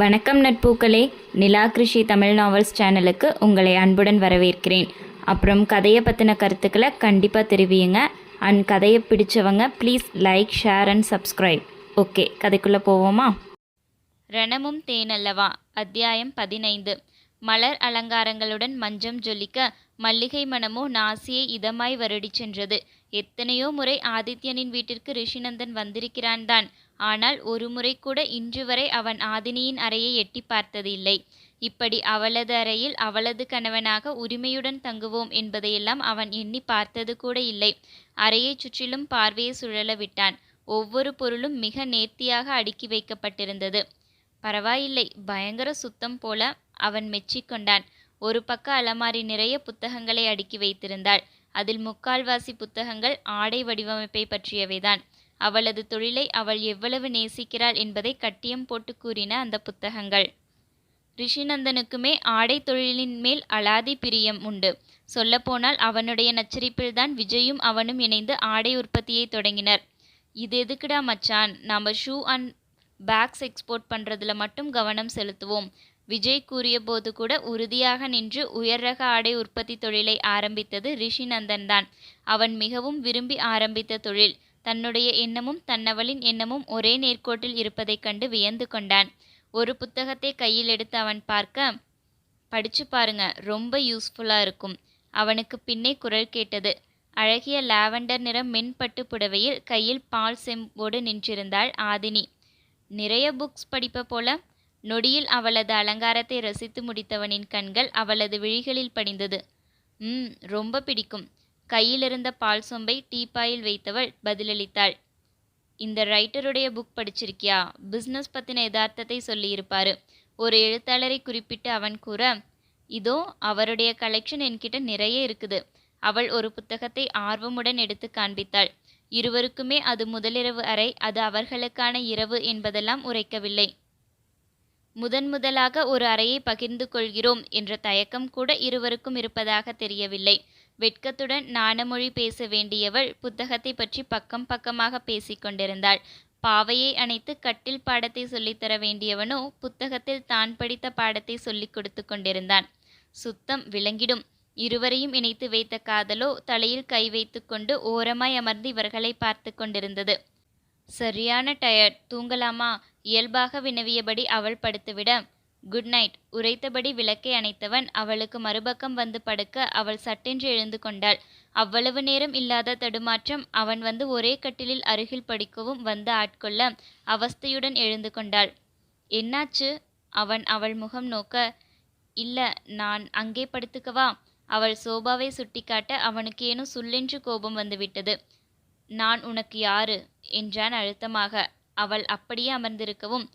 வணக்கம் நட்பூக்களே. நிலா கிருஷி தமிழ் நாவல்ஸ் சேனலுக்கு உங்களை அன்புடன் வரவேற்கிறேன். அப்புறம் கதையை பற்றின கருத்துக்களை கண்டிப்பாக தெரிவியுங்க. அண்ட் கதையை பிடிச்சவங்க please like share and subscribe okay கதைக்குள்ளே போவோமா? ரணமும் தேனல்லவா? அத்தியாயம் பதினைந்து. மலர் அலங்காரங்களுடன் மஞ்சம் ஜொலிக்க மல்லிகை மனமோ நாசியை இதமாய் வருடி சென்றது. எத்தனையோ முறை ஆதித்யனின் வீட்டிற்கு ரிஷிநந்தன் வந்திருக்கிறான் தான் ஆனால் ஒரு முறை கூட இன்று வரை அவன் ஆதினியின் அறையை எட்டி பார்த்தது இல்லை இப்படி அவளது அறையில் அவளது கணவனாக உரிமையுடன் தங்குவோம் என்பதையெல்லாம் அவன் எண்ணி பார்த்தது கூட இல்லை. அறையைச் சுற்றிலும் பார்வையை சுழல விட்டான். ஒவ்வொரு பொருளும் மிக நேர்த்தியாக அடுக்கி வைக்கப்பட்டிருந்தது. பரவாயில்லை பயங்கர சுத்தம் போல அவன் மெச்சிக்கொண்டான் ஒரு பக்க அலமாரி நிறைய புத்தகங்களை அடுக்கி வைத்திருந்தாள். அதில் முக்கால்வாசி புத்தகங்கள் ஆடை வடிவமைப்பை பற்றியவைதான். அவளது தொழிலை அவள் எவ்வளவு நேசிக்கிறாள் என்பதை கட்டியம் போட்டு கூறின அந்த புத்தகங்கள். ரிஷிநந்தனுக்குமே ஆடை தொழிலின் மேல் அலாதி பிரியம் உண்டு. சொல்லப்போனால் அவனுடைய நச்சரிப்பில்தான் விஜயும் அவனும் இணைந்து ஆடை உற்பத்தியை தொடங்கினர். இது எதுக்குடா மச்சான்? நாம் ஷூ அண்ட் பேக்ஸ் எக்ஸ்போர்ட் பண்றதுல மட்டும் கவனம் செலுத்துவோம். விஜய் கூறியபோது கூட உறுதியாக நின்று உயர் ரக ஆடை உற்பத்தி தொழிலை ஆரம்பித்தது ரிஷிநந்தன் தான் அவன் மிகவும் விரும்பி ஆரம்பித்த தொழில். தன்னுடைய எண்ணமும் தன்னவளின் எண்ணமும் ஒரே நேர்கோட்டில் இருப்பதைக் கண்டு வியந்து கொண்டான். ஒரு புத்தகத்தை கையில் எடுத்து அவன் பார்க்க படிச்சு பாருங்க ரொம்ப யூஸ்ஃபுல்லா இருக்கும். அவனுக்கு பின்னே குரல் கேட்டது. அழகிய லாவெண்டர் நிற மென்பட்டு புடவையில் கையில் பால் செம்போடு நின்றிருந்தாள் ஆதினி. நிறைய புக்ஸ் படிப்ப போல. நொடியில் அவளது அலங்காரத்தை ரசித்து முடித்தவனின் கண்கள் அவளது விழிகளில் படிந்தது. ம் ரொம்ப பிடிக்கும். கையிலிருந்த பால் சொம்பை டீப்பாயில் வைத்தவள் பதிலளித்தாள். இந்த ரைட்டருடைய புக் படிச்சிருக்கியா? பிஸ்னஸ் பற்றின யதார்த்தத்தை சொல்லியிருப்பாரு. ஒரு எழுத்தாளரை குறிப்பிட்டு அவன் கூற இதோ அவருடைய கலெக்ஷன் என்கிட்ட நிறைய இருக்குது. அவள் ஒரு புத்தகத்தை ஆர்வமுடன் எடுத்து காண்பித்தாள். இருவருக்குமே அது முதலிரவு அறை அது அவர்களுக்கான இரவு என்பதெல்லாம் உரைக்கவில்லை. முதன் முதலாக ஒரு அறையை பகிர்ந்து கொள்கிறோம் என்ற தயக்கம் கூட இருவருக்கும் இருப்பதாக தெரியவில்லை. வெட்கத்துடன் நாணமொழி பேச வேண்டியவள் புத்தகத்தை பற்றி பக்கம் பக்கமாக பேசிக் கொண்டிருந்தாள். பாவையை அணைத்து கட்டில் பாடத்தை சொல்லித்தர வேண்டியவனோ புத்தகத்தில் தான் படித்த பாடத்தை சொல்லிக் கொடுத்து கொண்டிருந்தான். சுத்தம் விளங்கிடும். இருவரையும் இணைத்து வைத்த காதலோ தலையில் கை வைத்து கொண்டு ஓரமாய் அமர்ந்து இவர்களை பார்த்து கொண்டிருந்தது. சரியான டயர்ட். தூங்கலாமா? இயல்பாக வினவியபடி அவள் படுத்துவிட குட் நைட். உரைத்தபடி விளக்கை அணைத்தவன் அவளுக்கு மறுபக்கம் வந்து படுக்க அவள் சட்டென்று எழுந்து கொண்டாள். அவ்வளவு நேரம் இல்லாத தடுமாற்றம் அவன் வந்து ஒரே கட்டிலில் அருகில் படிக்கவும் வந்து ஆட்கொள்ள அவஸ்தையுடன் எழுந்து கொண்டாள். என்னாச்சு? அவன் அவள் முகம் நோக்க. இல்ல நான் அங்கே படுத்துக்கவா? அவள் சோபாவை சுட்டிக்காட்ட அவனுக்கு ஏனோ சுல்லென்று கோபம் வந்துவிட்டது நான் உனக்கு யாரு? என்றான் அழுத்தமாக. அவள் அப்படியே அமர்ந்திருக்கவும்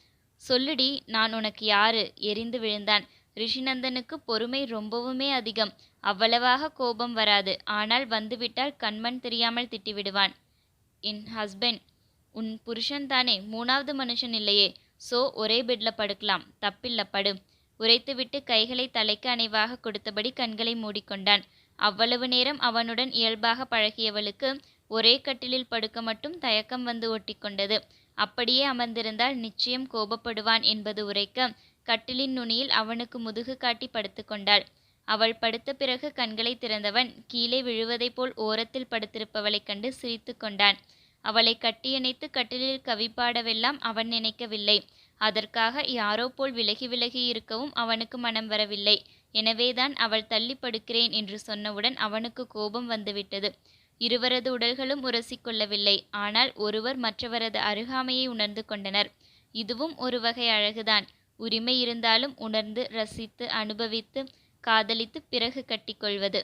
சொல்லுடி நான் உனக்கு யாரு? எரிந்து விழுந்தான். ரிஷிநந்தனுக்கு பொறுமை ரொம்பவுமே அதிகம். அவ்வளவாக கோபம் வராது. ஆனால் வந்துவிட்டால் கண்மண் தெரியாமல் திட்டிவிடுவான். என் ஹஸ்பண்ட் உன் புருஷன் தானே மூணாவது மனுஷன் இல்லையே. சோ ஒரே பெட்ல படுக்கலாம். தப்பில்ல படு. உரைத்துவிட்டு கைகளை தலைக்கு அணைவாக கொடுத்தபடி கண்களை மூடிக்கொண்டான். அவ்வளவு நேரம் அவனுடன் இயல்பாக பழகியவளுக்கு ஒரே கட்டிலில் படுக்க மட்டும் தயக்கம் வந்து ஒட்டிக்கொண்டது. அப்படியே அமர்ந்திருந்தால் நிச்சயம் கோபப்படுவான் என்பது உரைக்க கட்டிலின் நுனியில் அவனுக்கு முதுகு காட்டி படுத்துக்கொண்டாள் அவள் படுத்த பிறகு கண்களை திறந்தவன் கீழே விழுவதைப் போல் ஓரத்தில் படுத்திருப்பவளைக் கண்டு சிரித்து கொண்டான். அவளை கட்டியணைத்து கட்டிலில் கவிப்பாடவெல்லாம் அவன் நினைக்கவில்லை. அதற்காக யாரோ போல் விலகி விலகி இருக்கவும் அவனுக்கு மனம் வரவில்லை. எனவேதான் அவள் தள்ளி படுக்கிறேன் என்று சொன்னவுடன் அவனுக்கு கோபம் வந்துவிட்டது. இருவரது உடல்களும் உரசிக்கொள்ளவில்லை. ஆனால் ஒருவர் மற்றவரது அருகாமையை உணர்ந்து கொண்டனர். இதுவும் ஒரு வகை அழகுதான். உரிமை இருந்தாலும் உணர்ந்து ரசித்து அனுபவித்து காதலித்து பிறகு கட்டிக்கொள்வது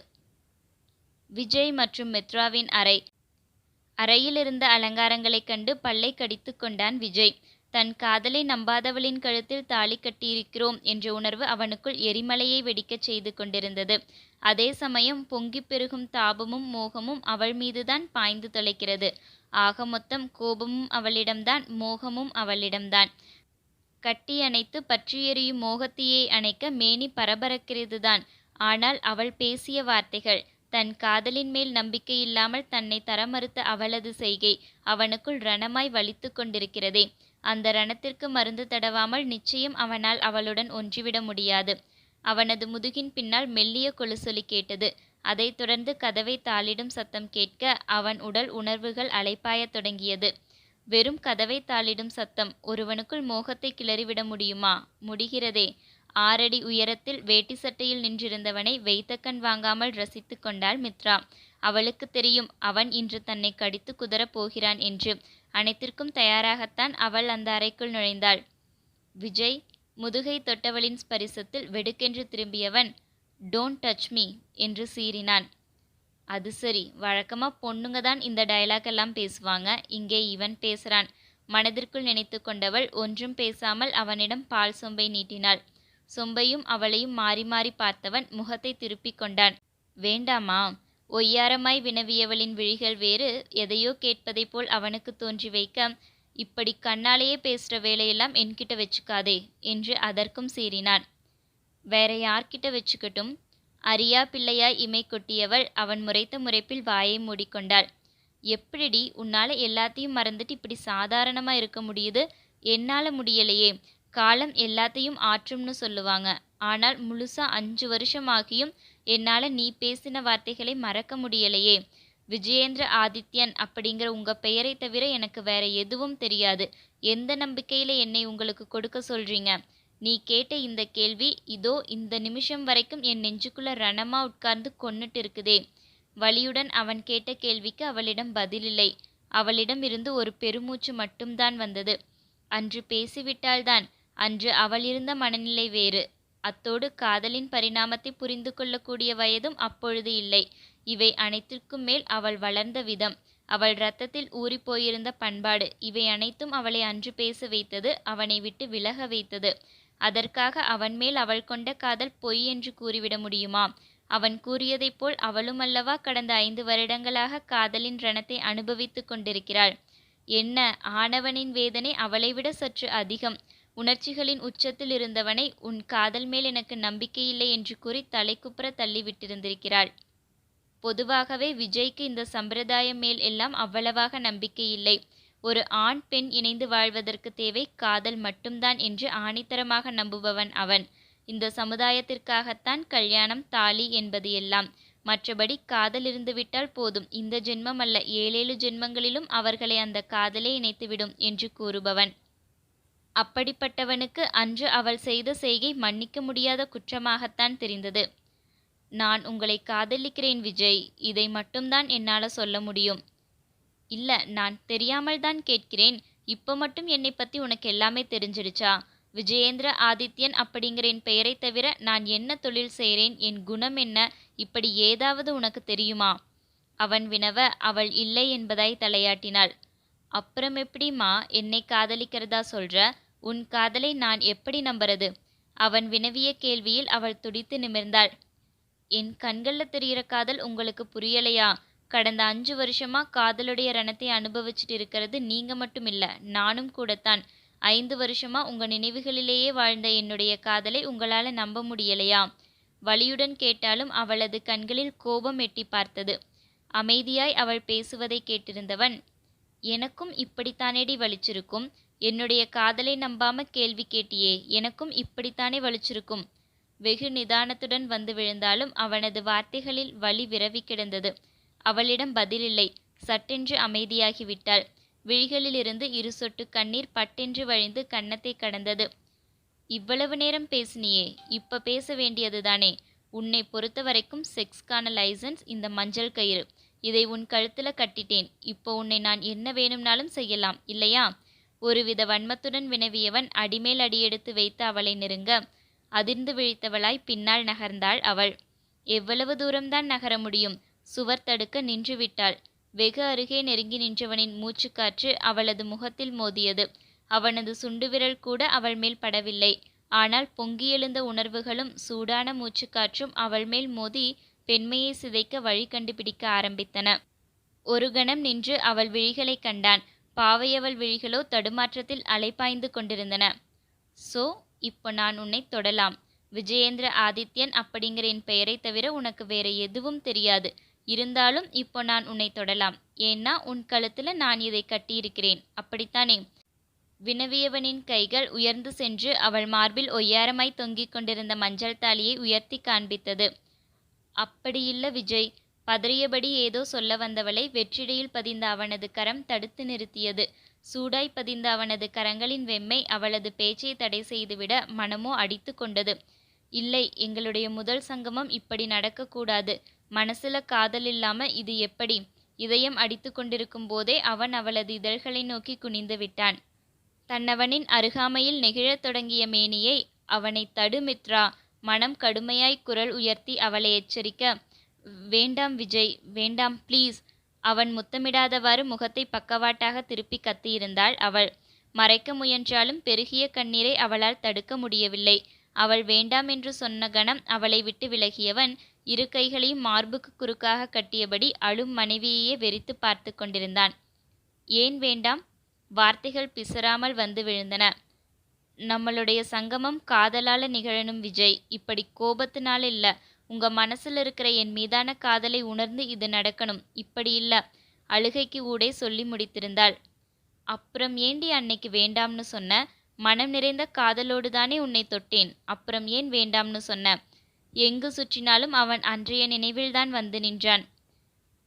விஜய் மற்றும் மித்ராவின் அறை. அறையில் இருந்த அலங்காரங்களைக் கண்டு பல்லை கடித்து கொண்டான் விஜய். தன் காதலை நம்பாதவளின் கழுத்தில் தாலி கட்டியிருக்கிறோம் என்ற உணர்வு அவனுக்குள் எரிமலையை வெடிக்கச் செய்து கொண்டிருந்தது. அதே சமயம் பொங்கிப் பெருகும் தாபமும் மோகமும் அவள் மீதுதான் பாய்ந்து தொலைக்கிறது. ஆக மொத்தம் கோபமும் அவளிடம்தான் மோகமும் அவளிடம்தான். கட்டி அணைத்து பற்றி எறியும் மோகத்தையே அணைக்க மேனி பரபரக்கிறதுதான். ஆனால் அவள் பேசிய வார்த்தைகள் தன் காதலின் மேல் நம்பிக்கை இல்லாமல் தன்னை தர மறுத்த அவளது செய்கை அவனுக்குள் ரணமாய் வலித்து கொண்டிருக்கிறதே. அந்த ரணத்திற்கு மருந்து தடவாமல் நிச்சயம் அவனால் அவளுடன் ஒன்றிவிட முடியாது. அவனது முதுகின் பின்னால் மெல்லிய கொலுசொலி கேட்டது. அதைத் தொடர்ந்து கதவை தாளிடும் சத்தம் கேட்க அவன் உடல் உணர்வுகள் அலைப்பாயத் தொடங்கியது. வெறும் கதவை தாளிடும் சத்தம் ஒருவனுக்குள் மோகத்தை கிளறிவிட முடியுமா? முடிகிறதே. ஆறடி உயரத்தில் வேட்டி சட்டையில் நின்றிருந்தவனை வைத்தக்கண் வாங்காமல் ரசித்து கொண்டாள் மித்ரா. அவளுக்கு தெரியும் அவன் இன்று தன்னை கடித்து குதறப் போகிறான் என்று. அனைத்திற்கும் தயாராகத்தான் அவள் அந்த அறைக்குள் நுழைந்தாள். விஜய் முதுகை தொட்டவளின் ஸ்பரிசத்தில் வெடுக்கென்று திரும்பியவன் டோன்ட் டச் மீ என்று சீறினான். அது சரி. வழக்கமா பொண்ணுங்க தான் இந்த டயலாக் எல்லாம் பேசுவாங்க. இங்கே இவன் பேசுறான். மனதிற்குள் நினைத்து கொண்டவள் ஒன்றும் பேசாமல் அவனிடம் பால் சொம்பை நீட்டினாள். சொம்பையும் அவளையும் மாறி மாறி பார்த்தவன் முகத்தை திருப்பிக் கொண்டான். வேண்டாமா? ஒய்யாரமாய் வினவியவளின் விழிகள் வேறு. எதையோ கேட்பதைப் போல் அவனுக்கு தோன்றி வைக்க. இப்படி கண்ணாலேயே பேசுகிற வேலையெல்லாம் என்கிட்ட வச்சுக்காதே என்று அதற்கும் சீறினான் வேற யார்கிட்ட வச்சுக்கட்டும்? அரியா பிள்ளையாய் இமை கொட்டியவள் அவன் முறைத்த முறைப்பில் வாயை மூடிக்கொண்டாள். எப்படிடி உன்னால எல்லாத்தையும் மறந்துட்டு இப்படி சாதாரணமா இருக்க முடியுது? என்னால முடியலையே. காலம் எல்லாத்தையும் ஆற்றும்னு சொல்லுவாங்க. ஆனால் முழுசா அஞ்சு வருஷம் ஆகியும் என்னால நீ பேசின வார்த்தைகளை மறக்க முடியலையே. விஜயேந்திர ஆதித்யன் அப்படிங்கிற உங்க பெயரை தவிர எனக்கு வேற எதுவும் தெரியாது. எந்த நம்பிக்கையில என்னை உங்களுக்கு கொடுக்க சொல்றீங்க? நீ கேட்ட இந்த கேள்வி இதோ இந்த நிமிஷம் வரைக்கும் என் நெஞ்சுக்குள்ள ரணமா உட்கார்ந்து கொன்னுட்டு இருக்குதே வலியுடன் அவன் கேட்ட கேள்விக்கு அவளிடம் பதிலில்லை. அவளிடம் இருந்து ஒரு பெருமூச்சு மட்டும்தான் வந்தது. அன்று பேசிவிட்டால்தான் அன்று அவள் இருந்த மனநிலை வேறு. அத்தோடு காதலின் பரிணாமத்தை புரிந்து கொள்ளக்கூடிய வயதும் அப்பொழுது இல்லை. இவை அனைத்திற்கும் மேல் அவள் வளர்ந்த விதம். அவள் இரத்தத்தில் ஊறிப்போயிருந்த பண்பாடு. இவை அனைத்தும் அவளை அன்று பேச வைத்தது அவனை விட்டு விலக வைத்தது. அதற்காக அவன் மேல் அவள் கொண்ட காதல் பொய் என்று கூறிவிட முடியுமா? அவன் கூறியதைப் போல் அவளும் அல்லவா கடந்த ஐந்து வருடங்களாக காதலின் ரணத்தை அனுபவித்துக் கொண்டிருக்கிறாள். என்ன ஆணவனின் வேதனை அவளை விட சற்று அதிகம். உணர்ச்சிகளின் உச்சத்தில் இருந்தவனை உன் காதல் மேல் எனக்கு நம்பிக்கையில்லை என்று கூறி தலைக்குப்புற தள்ளிவிட்டிருந்திருக்கிறாள். பொதுவாகவே விஜய்க்கு இந்த சம்பிரதாயம் மேல் எல்லாம் அவ்வளவாக நம்பிக்கை இல்லை ஒரு ஆண் பெண் இணைந்து வாழ்வதற்கு தேவை காதல் மட்டும்தான் என்று ஆணித்தரமாக நம்புபவன் அவன். இந்த சமுதாயத்திற்காகத்தான் கல்யாணம் தாலி என்பது எல்லாம். மற்றபடி காதல் இருந்துவிட்டால் போதும். இந்த ஜென்மம் அல்ல. ஏழேழு ஜென்மங்களிலும் அவர்களை அந்த காதலே இணைத்துவிடும் என்று கூறுபவன். அப்படிப்பட்டவனுக்கு அன்று அவள் செய்த செய்கை மன்னிக்க முடியாத குற்றமாகத்தான் தெரிந்தது. நான் உங்களை காதலிக்கிறேன் விஜய். இதை மட்டும்தான் என்னால் சொல்ல முடியும். இல்ல நான் தெரியாமல் தான் கேட்கிறேன். இப்போ மட்டும் என்னை பத்தி உனக்கு எல்லாமே தெரிஞ்சிடுச்சா? விஜயேந்திர ஆதித்யன் அப்படிங்கிற என் பெயரை தவிர நான் என்ன தொழில் செய்கிறேன் என் குணம் என்ன? இப்படி ஏதாவது உனக்கு தெரியுமா? அவன் வினவ அவள் இல்லை என்பதாய் தலையாட்டினாள். அப்புறம் எப்படிம்மா என்னை காதலிக்கிறதா சொல்ற? உன் காதலை நான் எப்படி நம்புறது? அவன் வினவிய கேள்வியில் அவள் துடித்து நிமிர்ந்தாள். என் கண்கள்ல தெரிகிற காதல் உங்களுக்கு புரியலையா? கடந்த அஞ்சு வருஷமா காதலுடைய ரணத்தை அனுபவிச்சுட்டு இருக்கிறது நீங்க மட்டும் இல்ல நானும் கூடத்தான். ஐந்து வருஷமா உங்க நினைவுகளிலேயே வாழ்ந்த என்னுடைய காதலை உங்களால நம்ப முடியலையா? வலியுடன் கேட்டாலும் அவளது கண்களில் கோபம் எட்டி பார்த்தது. அமைதியாய் அவள் பேசுவதை கேட்டிருந்தவன் எனக்கும் இப்படித்தானேடி வலிச்சிருக்கும்? என்னுடைய காதலை நம்பாம கேள்வி கேட்டியே எனக்கும் இப்படித்தானே வலிச்சிருக்கும்? வெகு நிதானத்துடன் வந்து விழுந்தாலும் அவனது வார்த்தைகளில் வலி விரவி கிடந்தது. அவளிடம் பதிலில்லை. சட்டென்று அமைதியாகிவிட்டாள். விழிகளிலிருந்து இரு சொட்டு கண்ணீர் பட்டென்று வழிந்து கன்னத்தை கடந்தது. இவ்வளவு நேரம் பேசினியே. இப்ப பேச வேண்டியதுதானே. உன்னை பொறுத்த வரைக்கும் செக்ஸ்க்கான லைசன்ஸ் இந்த மஞ்சள் கயிறு. இதை உன் கழுத்துல கட்டிட்டேன். இப்போ உன்னை நான் என்ன வேணும்னாலும் செய்யலாம். இல்லையா? ஒருவித வன்மத்துடன் வினவியவன் அடிமேல் அடியெடுத்து வைத்து அவளை நெருங்க அதிர்ந்து விழித்தவளாய் பின்னால் நகர்ந்தாள் அவள். எவ்வளவு தூரம்தான் நகர முடியும்? சுவர் தடுக்க நின்றுவிட்டாள். வெகு அருகே நெருங்கி நின்றவனின் மூச்சுக்காற்று அவளது முகத்தில் மோதியது. அவனது சுண்டுவிரல் கூட அவள் மேல் படவில்லை. ஆனால் பொங்கியெழுந்த உணர்வுகளும் சூடான மூச்சுக்காற்றும் அவள் மேல் மோதி பெண்மையை சிதைக்க வழி கண்டுபிடிக்க ஆரம்பித்தன. ஒரு கணம் நின்று அவள் விழிகளை கண்டான். பாவையவள் விழிகளோ தடுமாற்றத்தில் அலைப்பாய்ந்து கொண்டிருந்தன. சோ இப்போ நான் உன்னை தொடலாம். விஜயேந்திர ஆதித்யன் அப்படிங்கிற என் பெயரை தவிர உனக்கு வேற எதுவும் தெரியாது. இருந்தாலும் இப்போ நான் உன்னை தொடலாம். ஏன்னா உன் கழுத்தில் நான் இதை கட்டியிருக்கிறேன். அப்படித்தானே? வினவியவனின் கைகள் உயர்ந்து சென்று அவள் மார்பில் ஒய்யாரமாய் தொங்கிக் கொண்டிருந்த மஞ்சள் தாலியை உயர்த்தி காண்பித்தது. அப்படியில்ல விஜய். பதறியபடி ஏதோ சொல்ல வந்தவளை வெற்றிடையில் பதிந்த அவனது கரம் தடுத்து நிறுத்தியது. சூடாய் பதிந்த அவனது கரங்களின் வெம்மை அவளது பேச்சை தடை செய்துவிட மனமோ அடித்து கொண்டது. இல்லை எங்களுடைய முதல் சங்கமம் இப்படி நடக்கக்கூடாது. மனசுல காதல் இல்லாம இது எப்படி? இதயம் அடித்து கொண்டிருக்கும் போதே அவன் அவளது இதழ்களை நோக்கி குனிந்து விட்டான். தன்னவனின் அருகாமையில் நெகிழத் தொடங்கிய மேனியை அவனை தடுமித்ரா மனம் கடுமையாய் குரல் உயர்த்தி அவளை எச்சரிக்க வேண்டாம் விஜய் வேண்டாம் ப்ளீஸ் அவன் முத்தமிடாதவாறு முகத்தை பக்கவாட்டாக திருப்பி கத்தியிருந்தாள் அவள். மறைக்க முயன்றாலும் பெருகிய கண்ணீரை அவளால் தடுக்க முடியவில்லை. அவள் வேண்டாம் என்று சொன்ன கணம் அவளை விட்டு விலகியவன் இரு கைகளையும் மார்புக்கு குறுக்காக கட்டியபடி அழும் மனைவியையே வெறித்து பார்த்து கொண்டிருந்தான். ஏன் வேண்டாம்? வார்த்தைகள் பிசறாமல் வந்து விழுந்தன. நம்மளுடைய சங்கமம் காதலால நிகழணும் விஜய். இப்படி கோபத்தினால இல்ல. உங்க மனசுல இருக்கிற என் மீதான காதலை உணர்ந்து இது நடக்கணும். இப்படி இல்ல. அழுகைக்கு ஊடே சொல்லி முடித்திருந்தாள். அப்புறம் ஏண்டி அன்னைக்கு வேண்டாம்னு சொன்ன? மனம் நிறைந்த காதலோடு தானே உன்னை தொட்டேன். அப்புறம் ஏன் வேண்டாம்னு சொன்ன? எங்கு சுற்றினாலும் அவன் அன்றைய நினைவில்தான் வந்து நின்றான்.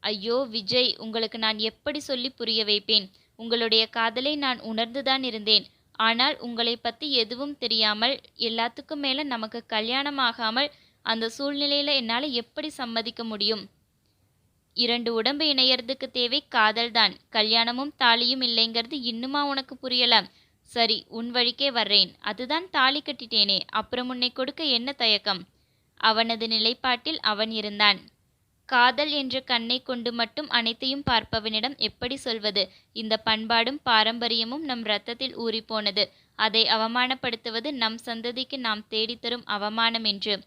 ஐயோ விஜய் உங்களுக்கு நான் எப்படி சொல்லி புரிய வைப்பேன்? உங்களுடைய காதலை நான் உணர்ந்துதான் இருந்தேன். ஆனால் உங்களை பத்தி எதுவும் தெரியாமல் எல்லாத்துக்கும் மேல நமக்கு கல்யாணம் ஆகாமல் அந்த சூழ்நிலையில என்னால் எப்படி சம்மதிக்க முடியும்? இரண்டு உடம்பு இணையறதுக்கு தேவை காதல்தான். கல்யாணமும் தாலியும் இல்லைங்கிறது இன்னுமா உனக்கு புரியல சரி உன் வழிக்கே வர்றேன். அதுதான் தாலி கட்டிட்டேனே அப்புறம் உன்னை கொடுக்க என்ன தயக்கம்? அவனது நிலைப்பாட்டில் அவன் இருந்தான். காதல் என்ற கண்ணை கொண்டு மட்டும் அனைத்தையும் பார்ப்பவனிடம் எப்படி சொல்வது? இந்த பண்பாடும் பாரம்பரியமும் நம் இரத்தத்தில் ஊறிப்போனது. அதை அவமானப்படுத்துவது நம் சந்ததிக்கு நாம் தேடித்தரும் அவமானம் என்று.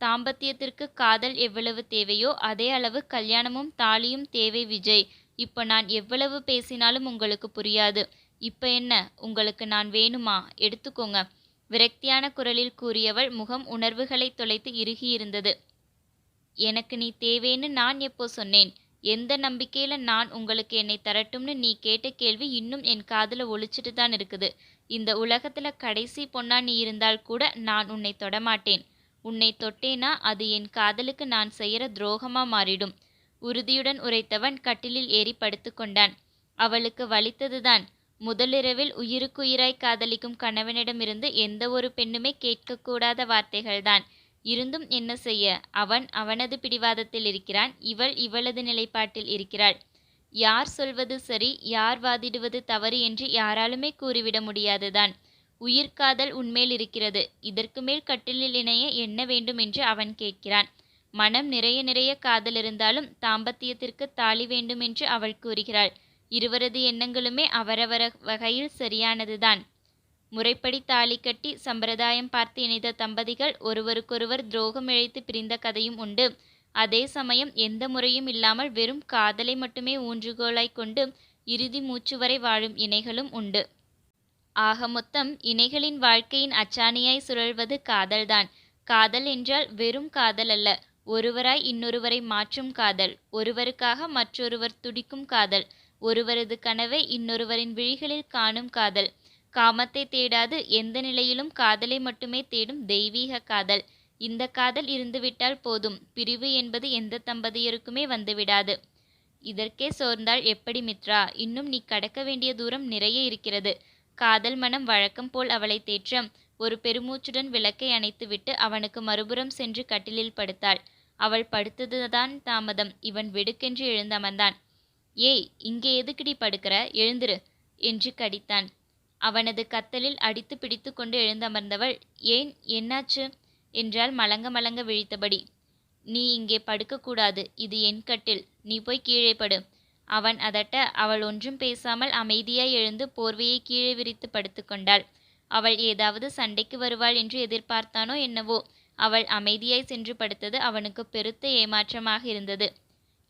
தாம்பத்தியத்திற்கு காதல் எவ்வளவு தேவையோ அதே அளவு கல்யாணமும் தாலியும் தேவை விஜய். இப்போ நான் எவ்வளவு பேசினாலும் உங்களுக்கு புரியாது. இப்போ என்ன? உங்களுக்கு நான் வேணுமா? எடுத்துக்கோங்க. விரக்தியான குரலில் கூறியவள் முகம் உணர்வுகளை தொலைத்து இறுகியிருந்தது. எனக்கு நீ தேவேன்னு நான் எப்போ சொன்னேன்? எந்த நம்பிக்கையில நான் உங்களுக்கு என்னை தரட்டும்னு நீ கேட்ட கேள்வி இன்னும் என் காதில் ஒழிச்சிட்டு தான் இருக்குது. இந்த உலகத்துல கடைசி பொண்ணா நீ இருந்தால் கூட நான் உன்னை தொடமாட்டேன். உன்னை தொட்டேனா அது என் காதலுக்கு நான் செய்யற துரோகமா மாறிடும். உறுதியுடன் உரைத்தவன் கட்டிலில் ஏறி படுத்து கொண்டான். அவளுக்கு வலித்ததுதான். முதலிரவில் உயிருக்குயிராய் காதலிக்கும் கணவனிடமிருந்து எந்த ஒரு பெண்ணுமே கேட்கக்கூடாத வார்த்தைகள்தான். இருந்தும் என்ன செய்ய? அவன் அவனது பிடிவாதத்தில் இருக்கிறான். இவள் இவளது நிலைப்பாட்டில் இருக்கிறாள். யார் சொல்வது சரி யார் வாதிடுவது தவறு என்று யாராலுமே கூறிவிட முடியாதுதான். உயிர்காதல் உன்மேல் இருக்கிறது. இதற்கு மேல் கட்டிலில் இணைய என்ன வேண்டும் என்று அவன் கேட்கிறான். மனம் நிறைய நிறைய காதல் இருந்தாலும் தாம்பத்தியத்திற்கு தாலி வேண்டும் என்று அவள் கூறுகிறாள். இருவரது எண்ணங்களுமே அவரவர வகையில் சரியானதுதான். முறைப்படி தாலி கட்டி சம்பிரதாயம் பார்த்து இணைந்த தம்பதிகள் ஒருவருக்கொருவர் துரோகம் இழைத்து பிரிந்த கதையும் உண்டு. அதே சமயம் எந்த முறையும் இல்லாமல் வெறும் காதலை மட்டுமே ஊன்றுகோலாய் கொண்டு இறுதி மூச்சு வரை வாழும் இணைகளும் உண்டு. ஆக மொத்தம் இணைகளின் வாழ்க்கையின் அச்சாணியாய் சுழல்வது காதல்தான். காதல் என்றால் வெறும் காதல் அல்ல ஒருவராய் இன்னொருவரை மாற்றும் காதல் ஒருவருக்காக மற்றொருவர் துடிக்கும் காதல். ஒருவரது கனவை இன்னொருவரின் விழிகளில் காணும் காதல். காமத்தை தேடாது எந்த நிலையிலும் காதலை மட்டுமே தேடும் தெய்வீக காதல். இந்த காதல் இருந்துவிட்டால் போதும். பிரிவு என்பது எந்த தம்பதியருக்குமே வந்துவிடாது. இதற்கே சோர்ந்தால் எப்படி மித்ரா? இன்னும் நீ கடக்க வேண்டிய தூரம் நிறைய இருக்கிறது. காதல் மனம் வழக்கம் போல் அவளை தேற்றம். ஒரு பெருமூச்சுடன் விளக்கை அணைத்துவிட்டு அவனுக்கு மறுபுறம் சென்று கட்டிலில் படுத்தாள். அவள் படுத்ததுதான் தாமதம். இவன் வெடுக்கென்று எழுந்தமர்ந்தான். ஏய் இங்கே எதுக்குடி படுக்கிற? எழுந்திரு என்று கடித்தான். அவனது கத்தலில் அடித்து பிடித்து கொண்டு எழுந்தமர்ந்தவள் ஏன் என்னாச்சு? என்றால் மலங்க மலங்க விழித்தபடி நீ இங்கே படுக்கக்கூடாது இது என் கட்டில் நீ போய் கீழே படு. அவன் அதட்ட அவள் ஒன்றும் பேசாமல் அமைதியாய் எழுந்து போர்வையை கீழே விரித்து படுத்துக்கொண்டாள் அவள் ஏதாவது சண்டைக்கு வருவாள் என்று எதிர்பார்த்தானோ என்னவோ அவள் அமைதியாய் சென்று படுத்தது அவனுக்கு பெருத்த ஏமாற்றமாக இருந்தது.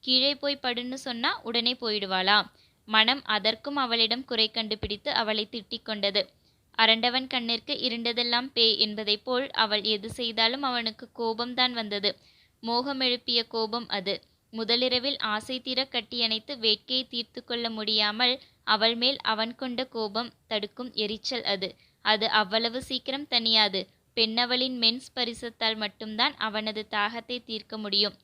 கீழே போய் படுன்னு சொன்னா உடனே போயிடுவாளாம். மனம் அதற்கும் அவளிடம் குறை கண்டுபிடித்து அவளை திட்டிக் கொண்டது. அரண்டவன் கண்ணிற்கு இருண்டதெல்லாம் பேய் என்பதைப் போல் அவள் எது செய்தாலும் அவனுக்கு கோபம்தான் வந்தது. மோகம் எழுப்பிய கோபம் அது. முதலிரவில் ஆசை தீர கட்டியணைத்து வேட்கையை தீர்த்து கொள்ள முடியாமல் அவள் மேல் அவன் கொண்ட கோபம் தடுக்கும் எரிச்சல் அது. அது அவ்வளவு சீக்கிரம் தனியாது பெண்ணவளின் மென் ஸ்பரிசத்தால் மட்டும்தான் அவனது தாகத்தை தீர்க்க முடியும்.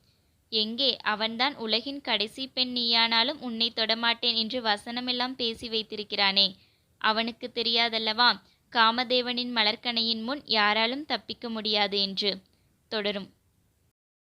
எங்கே? அவன்தான் உலகின் கடைசி பெண் நீயானாலும் உன்னை தொடமாட்டேன் என்று வசனமெல்லாம் பேசி வைத்திருக்கிறானே. அவனுக்கு தெரியாதல்லவா? காமதேவனின் மலர்கனையின் முன் யாராலும் தப்பிக்க முடியாது என்று. தொடரும்.